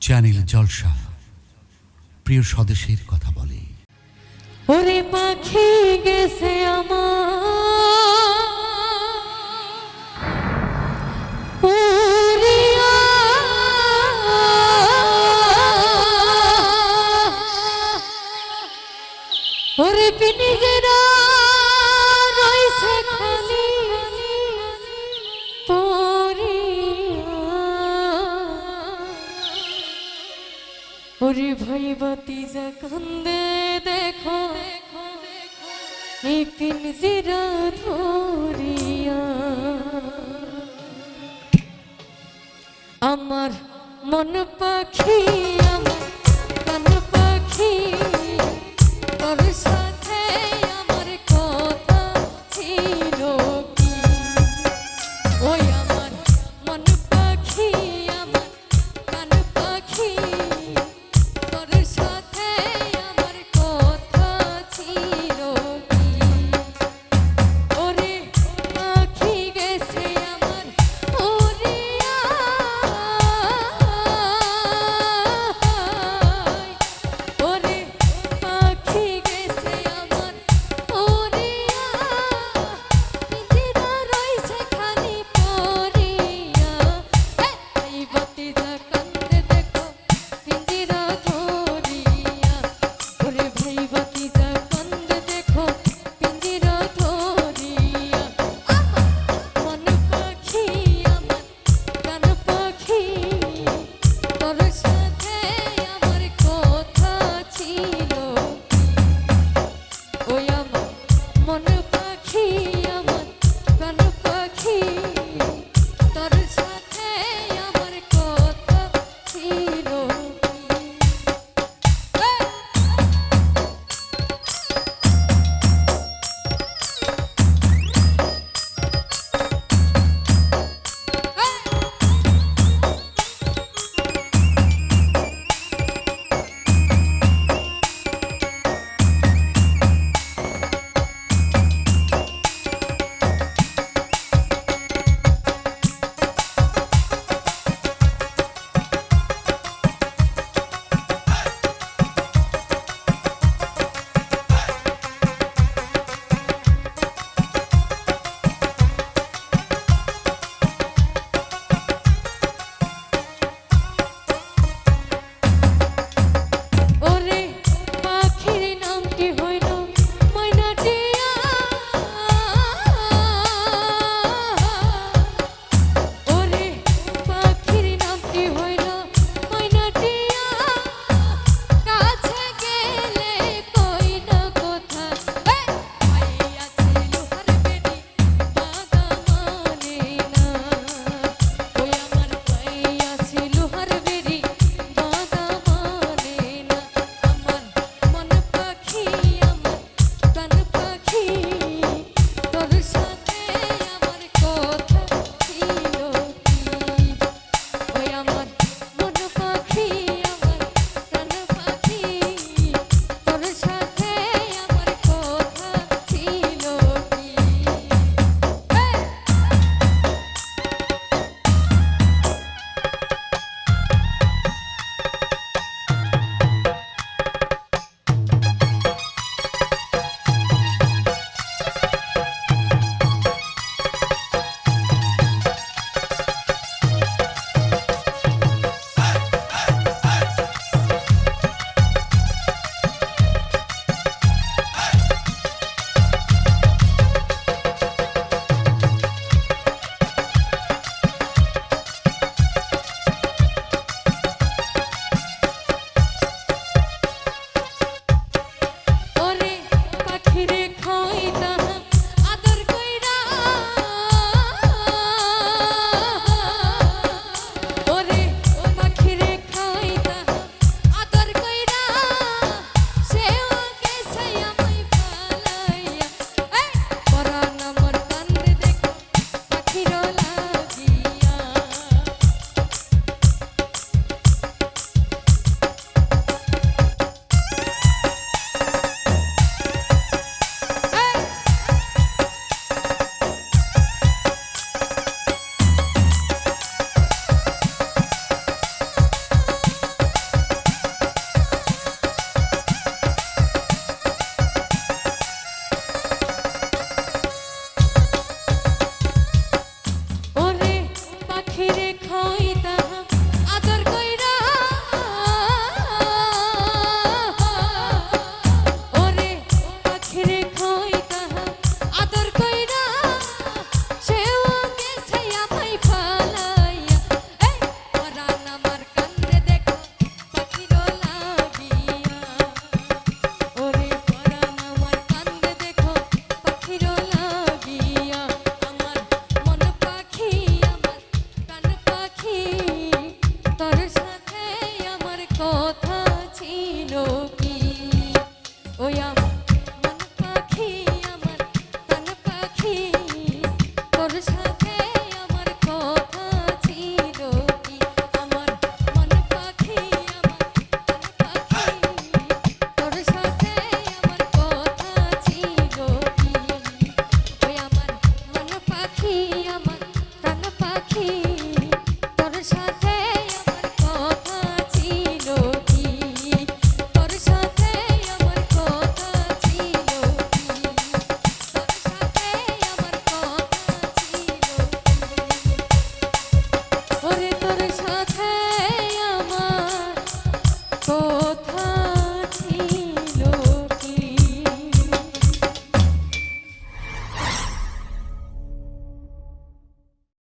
Channel জলসা প্রিয় স্বদেশের কথা বলে ওরে পাখি গেছে আমার। ওরে পিনিজেরা ওরে ভাই বাতিজা কান্দে দেখো এই জিরা ধরিয়া। আমার মন পাখি আমার কান পাখি।